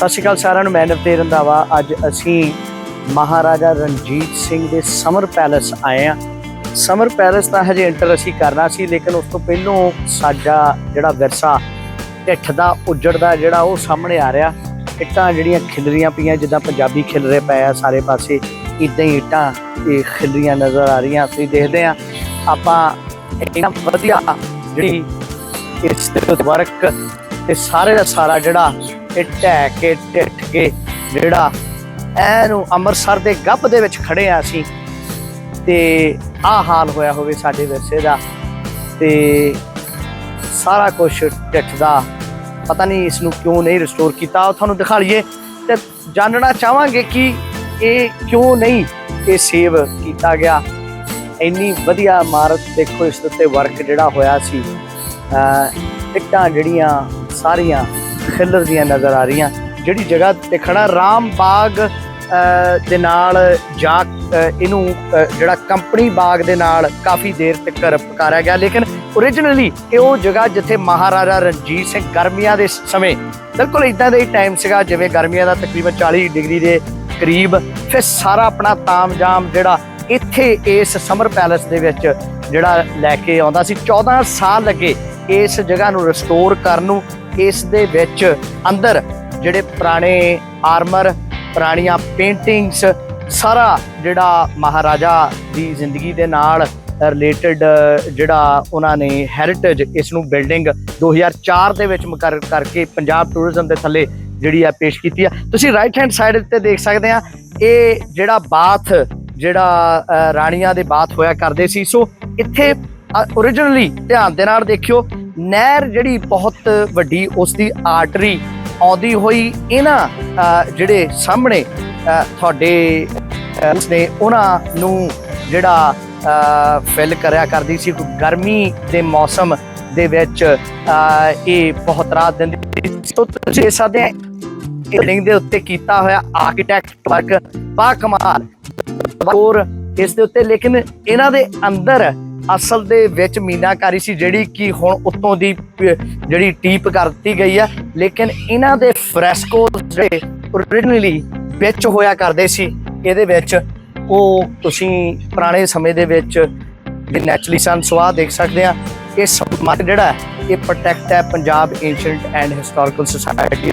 ਸਤਿ ਸ਼੍ਰੀ ਅਕਾਲ ਸਾਰਿਆਂ ਨੂੰ, ਮੈਂ ਨਵਤੇਜ ਰੰਧਾਵਾ। ਅੱਜ ਅਸੀਂ ਮਹਾਰਾਜਾ ਰਣਜੀਤ ਸਿੰਘ ਦੇ ਸਮਰ ਪੈਲੇਸ ਆਏ ਆ ਸਮਰ ਪੈਲੇਸ ਤਾਂ ਹਜੇ ਐਂਟਰ ਅਸੀਂ ਕਰਨਾ ਸੀ, ਲੇਕਿਨ ਉਸ ਤੋਂ ਪਹਿਲਾਂ ਸਾਡਾ ਜਿਹੜਾ ਵਿਰਸਾ ਢਿੱਠ ਦਾ ਉੱਜੜਦਾ ਜਿਹੜਾ ਉਹ ਸਾਹਮਣੇ ਆ ਰਿਹਾ। ਇੱਟਾਂ ਜਿਹੜੀਆਂ ਖਿਲਰੀਆਂ ਪਈਆਂ, ਜਿੱਦਾਂ ਪੰਜਾਬੀ ਖਿਲਰੇ ਪਏ ਆ ਸਾਰੇ ਪਾਸੇ ਇਦਾਂ ਹੀ ਇੱਟਾਂ ਇਹ ਖਿਲਰੀਆਂ ਨਜ਼ਰ ਆ ਰਹੀਆਂ, ਅਸੀਂ ਦੇਖਦੇ ਆ ਆਪਾਂ ਇਹਨਾਂ ਵਧੀਆ ਜਿਹੜੀ ਇਸ ਵਰਕ ਤੇ ਸਾਰੇ ਦਾ ਸਾਰਾ ਜਿਹੜਾ ਇਹ ਢਹਿ ਕੇ ਟਿੱਠ ਕੇ ਜਿਹੜਾ ਐਨੂੰ ਅੰਮ੍ਰਿਤਸਰ ਦੇ ਗੱਪ ਦੇ ਵਿੱਚ ਖੜੇ ਆ ਅਸੀਂ। ਤੇ ਆਹ ਹਾਲ ਹੋਇਆ ਹੋਵੇ ਸਾਡੇ ਵਿਰਸੇ ਦਾ। ਤੇ ਸਾਰਾ ਕੁਝ ਟਿੱਠ ਦਾ ਪਤਾ ਨਹੀਂ ਇਸ ਨੂੰ ਕਿਉਂ ਨਹੀਂ ਰਿਸਟੋਰ ਕੀਤਾ। ਉਹ ਤੁਹਾਨੂੰ ਦਿਖਾ ਲਈਏ। ਤੇ ਜਾਣਨਾ ਚਾਹਾਂਗੇ ਕਿ ਇਹ ਕਿਉਂ ਨਹੀਂ ਇਹ ਸੇਵ ਕੀਤਾ ਗਿਆ। ਇੰਨੀ ਵਧੀਆ ਇਮਾਰਤ ਦੇਖੋ ਇਸ ਉੱਤੇ ਵਰਕ ਜਿਹੜਾ ਹੋਇਆ ਸੀ। ਅਹ ਇੱਟਾਂ ਜਿਹੜੀਆਂ ਸਾਰੀਆਂ ਖਿਲਰ ਦੀਆਂ ਨਜ਼ਰ ਆ ਰਹੀਆਂ। ਜਿਹੜੀ ਜਗ੍ਹਾ ਤੇ ਖੜਾ ਰਾਮ ਬਾਗ ਦੇ ਨਾਲ ਜਾ ਇਹਨੂੰ ਜਿਹੜਾ ਕੰਪਨੀ ਬਾਗ ਦੇ ਨਾਲ ਕਾਫੀ ਦੇਰ ਤੱਕ ਪੁਕਾਰਿਆ ਗਿਆ। ਲੇਕਿਨ ਓਰੀਜਨਲੀ ਇਹ ਉਹ ਜਗ੍ਹਾ ਜਿੱਥੇ ਮਹਾਰਾਜਾ ਰਣਜੀਤ ਸਿੰਘ ਗਰਮੀਆਂ ਦੇ ਸਮੇਂ, ਬਿਲਕੁਲ ਇਦਾਂ ਦਾ ਹੀ ਟਾਈਮ ਸੀਗਾ ਜਿਵੇਂ ਗਰਮੀਆਂ ਦਾ ਤਕਰੀਬਨ 40 ਡਿਗਰੀ ਦੇ ਕਰੀਬ, ਫਿਰ ਸਾਰਾ ਆਪਣਾ ਤਾਮਜਾਮ ਜਿਹੜਾ ਇੱਥੇ ਇਸ ਸਮਰ ਪੈਲੇਸ ਦੇ ਵਿੱਚ ਜਿਹੜਾ ਲੈ ਕੇ ਆਉਂਦਾ ਸੀ। 14 ਸਾਲ ਲੱਗੇ ਇਸ ਜਗ੍ਹਾ ਨੂੰ ਰਿਸਟੋਰ ਕਰਨ ਨੂੰ। ਇਸ ਦੇ ਵਿੱਚ ਅੰਦਰ ਜਿਹੜੇ ਪੁਰਾਣੇ ਆਰਮਰ, ਪੁਰਾਣੀਆਂ ਪੇਂਟਿੰਗਸ ਸਾਰਾ ਜਿਹੜਾ ਮਹਾਰਾਜਾ ਦੀ ਜ਼ਿੰਦਗੀ ਦੇ ਨਾਲ ਰਿਲੇਟਡ ਜਿਹੜਾ ਉਹਨਾਂ ਨੇ ਹੈਰੀਟੇਜ ਇਸ ਨੂੰ ਬਿਲਡਿੰਗ 2004 ਦੇ ਵਿੱਚ ਮੁਕਰਰ ਕਰਕੇ ਪੰਜਾਬ ਟੂਰਿਜ਼ਮ ਦੇ ਥੱਲੇ ਜਿਹੜੀ ਆ ਪੇਸ਼ ਕੀਤੀ ਆ। ਤੁਸੀਂ ਰਾਈਟ ਹੈਂਡ ਸਾਈਡ ਤੇ ਦੇਖ ਸਕਦੇ ਆ, ਇਹ ਜਿਹੜਾ ਬਾਥ ਜਿਹੜਾ ਰਾਣੀਆਂ ਦੇ ਬਾਥ ਹੋਇਆ ਕਰਦੇ ਸੀ। ਸੋ ਇੱਥੇ ਓਰੀਜਨਲੀ ਧਿਆਨ ਦੇ ਨਾਲ ਦੇਖਿਓ ਨਹਿਰ ਜਿਹੜੀ ਬਹੁਤ ਵੱਡੀ ਉਸ ਦੀ ਆਰਟਰੀ ਆਉਂਦੀ ਹੋਈ ਇਹਨਾਂ ਅ, ਜਿਹੜੇ ਸਾਹਮਣੇ ਤੁਹਾਡੇ ਉਸਨੇ ਉਹਨਾਂ ਨੂੰ ਜਿਹੜਾ ਫਿਲ ਕਰਿਆ ਕਰਦੀ ਸੀ। ਗਰਮੀ ਦੇ ਮੌਸਮ ਦੇ ਵਿੱਚ ਅ, ਇਹ ਬਹੁਤ ਰਾਤ ਦਿੰਦੀ ਸੀ। ਤੁਸੀਂ ਦੇਖ ਸਕਦੇ ਆ ਬਿਲਡਿੰਗ ਦੇ ਉੱਤੇ ਕੀਤਾ ਹੋਇਆ ਆਰਕੀਟੈਕਟ ਵਰਕ ਬਾ ਕਮਾਲ। ਹੋਰ ਇਸ ਦੇ ਉੱਤੇ ਲੇਕਿਨ ਇਹਨਾਂ ਦੇ ਅੰਦਰ ਅਸਲ ਦੇ ਵਿੱਚ ਮੀਨਾਕਾਰੀ ਸੀ ਜਿਹੜੀ ਕਿ ਹੁਣ ਉੱਤੋਂ ਦੀ ਪ- ਜਿਹੜੀ ਟੀਪ ਕਰਤੀ ਗਈ ਆ ਲੇਕਿਨ ਇਹਨਾਂ ਦੇ ਫ੍ਰੈਸਕੋ ਜਿਹੜੇ ਓਰੀਜਨਲੀ ਵਿੱਚ ਹੋਇਆ ਕਰਦੇ ਸੀ, ਇਹਦੇ ਵਿੱਚ ਉਹ ਤੁਸੀਂ ਪੁਰਾਣੇ ਸਮੇਂ ਦੇ ਵਿੱਚ ਜੇ ਨੈਚੁਰਲੀ ਸਨ ਸਵਾਹ ਦੇਖ ਸਕਦੇ ਆ। ਇਹ ਸਮਾਰਕ ਜਿਹੜਾ ਇਹ ਪ੍ਰੋਟੈਕਟ ਹੈ Punjab ancient and historical society